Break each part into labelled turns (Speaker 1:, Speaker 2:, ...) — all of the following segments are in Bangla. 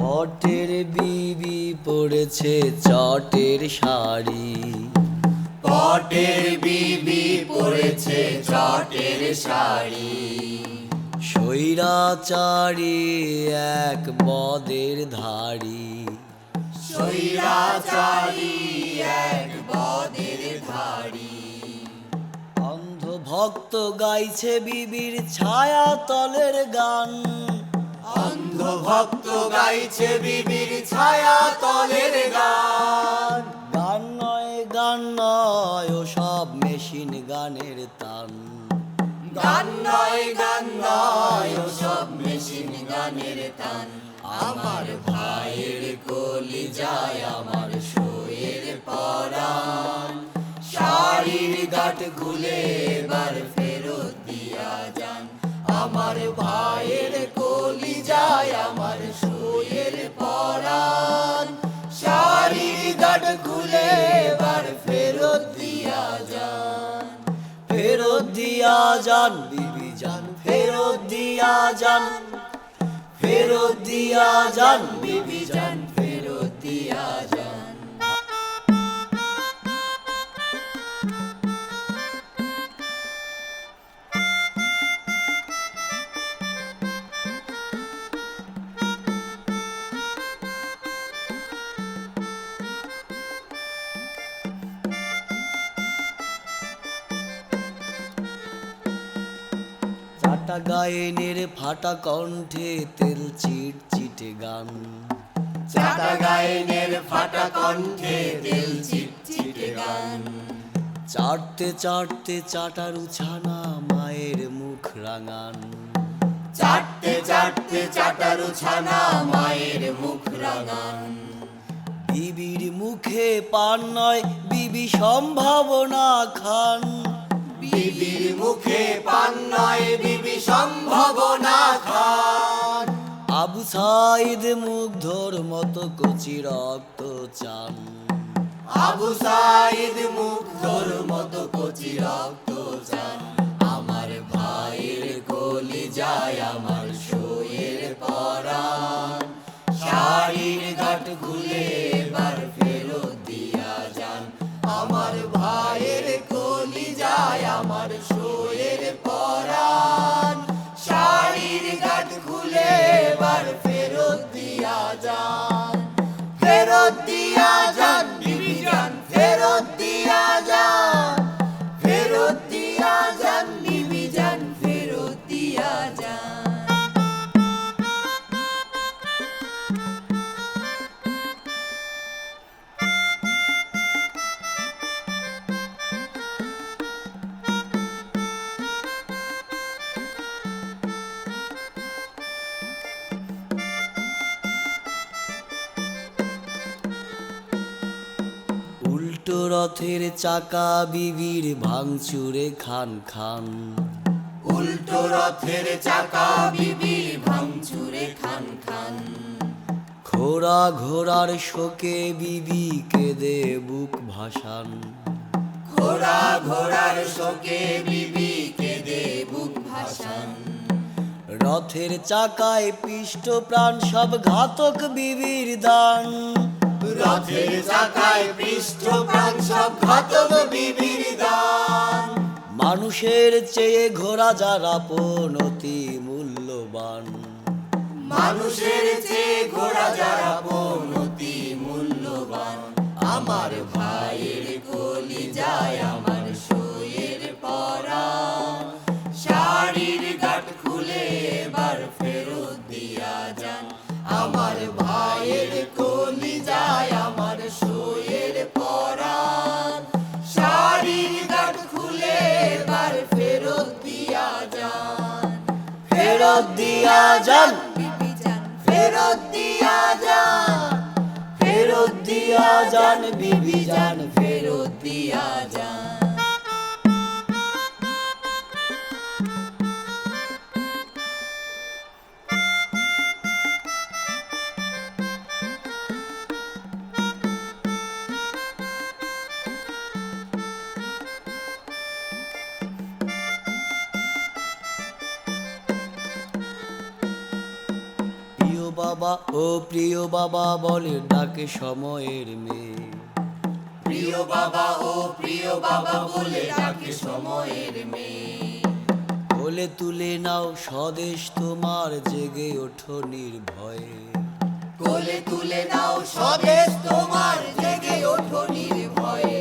Speaker 1: পটের বিবি পড়েছে চটের শাড়ি।
Speaker 2: পটের বিবি পরেছে চটের শাড়ি।
Speaker 1: স্বৈরাচারী এক বদের ধাড়ি।
Speaker 2: সৈরাচারী এক বদের ধাড়ি।
Speaker 1: অন্ধ ভক্ত গাইছে বিবির ছায়া তলের গান।
Speaker 2: অন্ধ ভক্ত গাইছে বিবির ছায়া তলের গান।
Speaker 1: গান নয় গান নয় ও সব মেশিন গানের তান।
Speaker 2: গান নয় গান নয় ও সব মেশিন গানের তান। আমার ভাইয়ের কলি যায় আমার শোয়ের পরাণ। শাড়ির গাট খুলে এবার ফেরত দিয়া যান। আমার ভাইয়ের যায় আমার শোয়ের পরাণ। শাড়ির গাড খুলে এবার ফেরত দিয়া যান।
Speaker 1: ফেরত দিয়া যান, বিবি যান, ফেরত দিয়া যান। ফেরত দিয়া যান, বিবি যান চাটা গায়েনের ফাটা কণ্ঠে তেল চিট চিটে গান।
Speaker 2: চাটা গায়নের ফাটা কণ্ঠে তেল চিট চিটে গান।
Speaker 1: চাটতে চাটতে চাটার উছানা মায়ের মুখ রাঙান।
Speaker 2: চাটতে চাটতে চাটারু ছানা মায়ের মুখ রাঙান।
Speaker 1: বিবির মুখে পান নয় বিবি সম্ভাবনা খান।
Speaker 2: বিবির মুখে পান নয় বিবি সম্ভাবনা খান।
Speaker 1: আবু সাইদ মুগ্ধর মতো কচি রক্ত চান।
Speaker 2: আবু সাইদ মুগ্ধর মতো কচি রক্ত চান। আমার ভাইয়ের কলি যায় আমার শোয়ের পরাণ। শাড়ির গাট খুলে
Speaker 1: উল্টো রথের চাকা বিবির ভাঙচুরে খান খান।
Speaker 2: উল্টো রথের চাকা বিবির ভাঙচুরে খান খান।
Speaker 1: ঘোড়া ঘোড়ার শোকে বিবি কেঁদে বুক ভাসান।
Speaker 2: ঘোড়া ঘোড়ার শোকে বিবি কেঁদে বুক ভাসান।
Speaker 1: রথের চাকায় পিষ্ট প্রাণ সব ঘাতক বিবির দান।
Speaker 2: রথের চাকায় পৃষ্ঠ প্রাণ সব ঘাতক বিবির দান
Speaker 1: মানুষের চেয়ে ঘোড়া যারা পনতি মূল্যবান।
Speaker 2: মানুষের চেয়ে ঘোড়া যারা পনতি মূল্যবান। আমার ভাইয়ের ফেরত দিয়া যান। ফেরত দিয়া যান।
Speaker 1: ফেরত দিয়া যান
Speaker 2: বিবি যান ফেরত দিয়া যান।
Speaker 1: বাবা ও প্রিয় বাবা বলে ডাকে সময়ের মেয়ে।
Speaker 2: প্রিয় বাবা ও প্রিয় বাবা বলে ডাকে সময়ের মেয়ে।
Speaker 1: বলে তুলে নাও স্বদেশ তোমার জেগে ওঠো নির্ভয়ে।
Speaker 2: কোলে তুলে নাও স্বদেশ তোমার জেগে ওঠো নির্ভয়ে।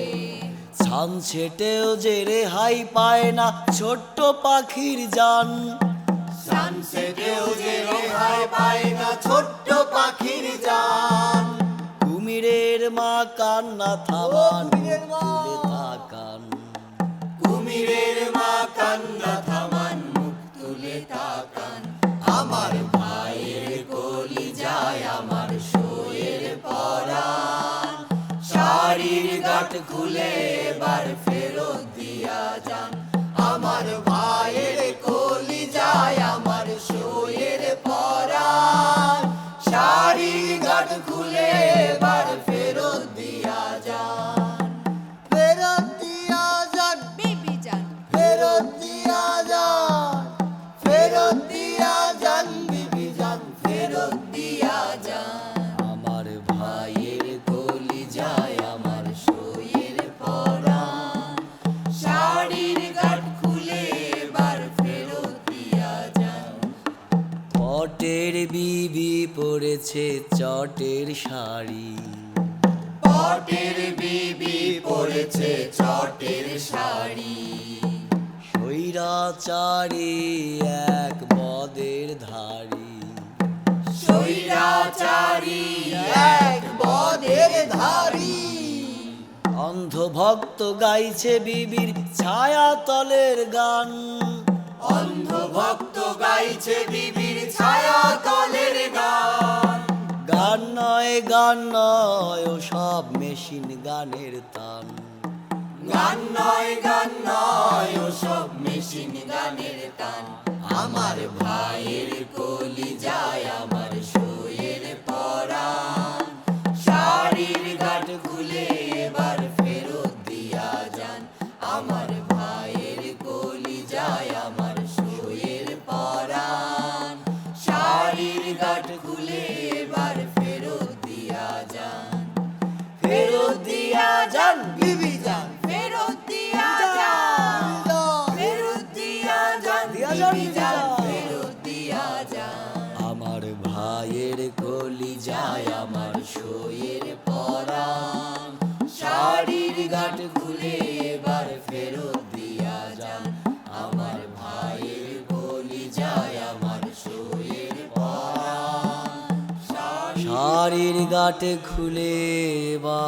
Speaker 1: ছান ছেটেও যে রেহাই পায় না ছোট্ট পাখির জান।
Speaker 2: সানসেটেও যে রেহাই পায় না ছোট্ট পাখির জান।
Speaker 1: কুমিরের মা কান্না থামান তাকান।
Speaker 2: কুমিরের মা কান্না থামান মুখ তুলে তাকান। আমার ভাইয়ের কলি যায় আমার শোয়ের পরাণ। শাড়ির গাঁট খুলে এবার ফেরত দিয়া যান। আমার ভাইয়ের কলি শাড়ির গাঁট খুলে
Speaker 1: পরেছে চটের শাড়ি।
Speaker 2: পটের বিবি পরেছে চটের শাড়ি।
Speaker 1: স্বৈরাচারী এক মদের ধারী
Speaker 2: স্বৈরাচারী এক বদের ধারী
Speaker 1: অন্ধভক্ত গাইছে বিবির ছায়া তলের গান।
Speaker 2: অন্ধ ভক্ত গাইছে বিবির ছায়া তলের গান।
Speaker 1: গান নয় গান নয় ও সব মেশিন গানের তান।
Speaker 2: গান নয় গান নয় ও সব মেশিন গানের তান। আমার ভাইয়ের পরাণ
Speaker 1: গাঠে খুলে বা